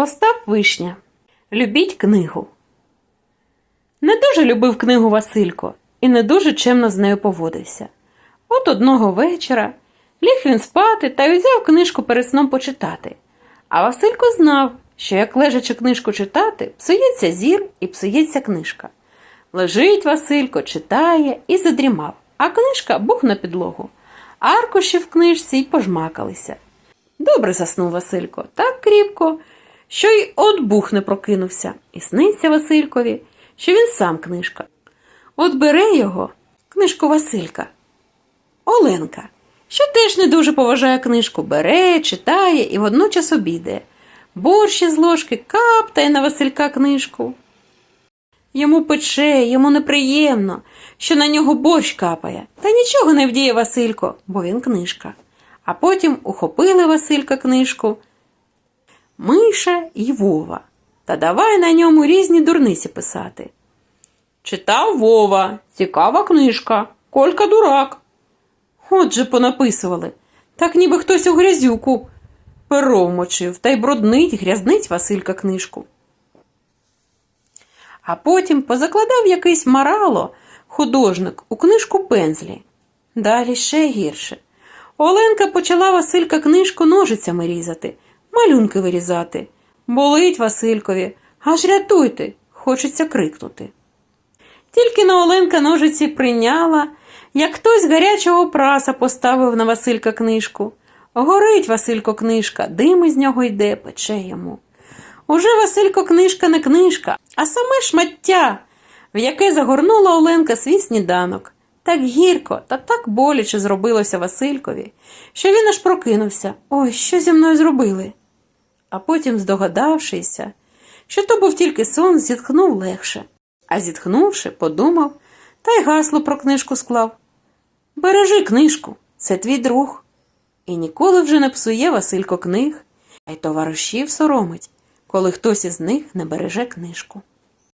Остап Вишня. Любіть книгу. Не дуже любив книгу Василько і не дуже чемно з нею поводився. От одного вечора ліг він спати та й узяв книжку перед сном почитати. А Василько знав, що як лежачи книжку читати, псується зір і псується книжка. Лежить Василько, читає і задрімав, а книжка бух на підлогу. Аркуші в книжці й пожмакалися. Добре заснув Василько, так кріпко, що й от бух не прокинувся, і сниться Василькові, що він сам книжка. От бере його, книжку Василька, Оленка, що теж не дуже поважає книжку, бере, читає і водночас обідає. Борщ із ложки каптає на Василька книжку. Йому пече, йому неприємно, що на нього борщ капає. Та нічого не вдіє Василько, бо він книжка. А потім ухопили Василька книжку Миша і Вова. Та давай на ньому різні дурниці писати. Читав Вова, цікава книжка, Колька дурак. Отже понаписували, так ніби хтось у грязюку перо вмочив та й бруднить, грязнить Василька книжку. А потім позакладав якийсь марало, художник, у книжку пензлі. Далі ще гірше. Оленка почала Василька книжку ножицями різати, малюнки вирізати. Болить Василькові, аж рятуйте, хочеться крикнути. Тільки на Оленка ножиці прийняла, як хтось гарячого праса поставив на Василька книжку. Горить Василько книжка, дим із нього йде, пече йому. Уже Василько книжка не книжка, а саме шмаття, в яке загорнула Оленка свій сніданок. Так гірко та так боляче зробилося Василькові, що він аж прокинувся. Ой, що зі мною зробили? А потім, здогадавшися, що то був тільки сон, зітхнув легше, а зітхнувши, подумав та й гасло про книжку склав. Бережи книжку, це твій друг. І ніколи вже не псує Василько книг, а й товаришів соромить, коли хтось із них не береже книжку.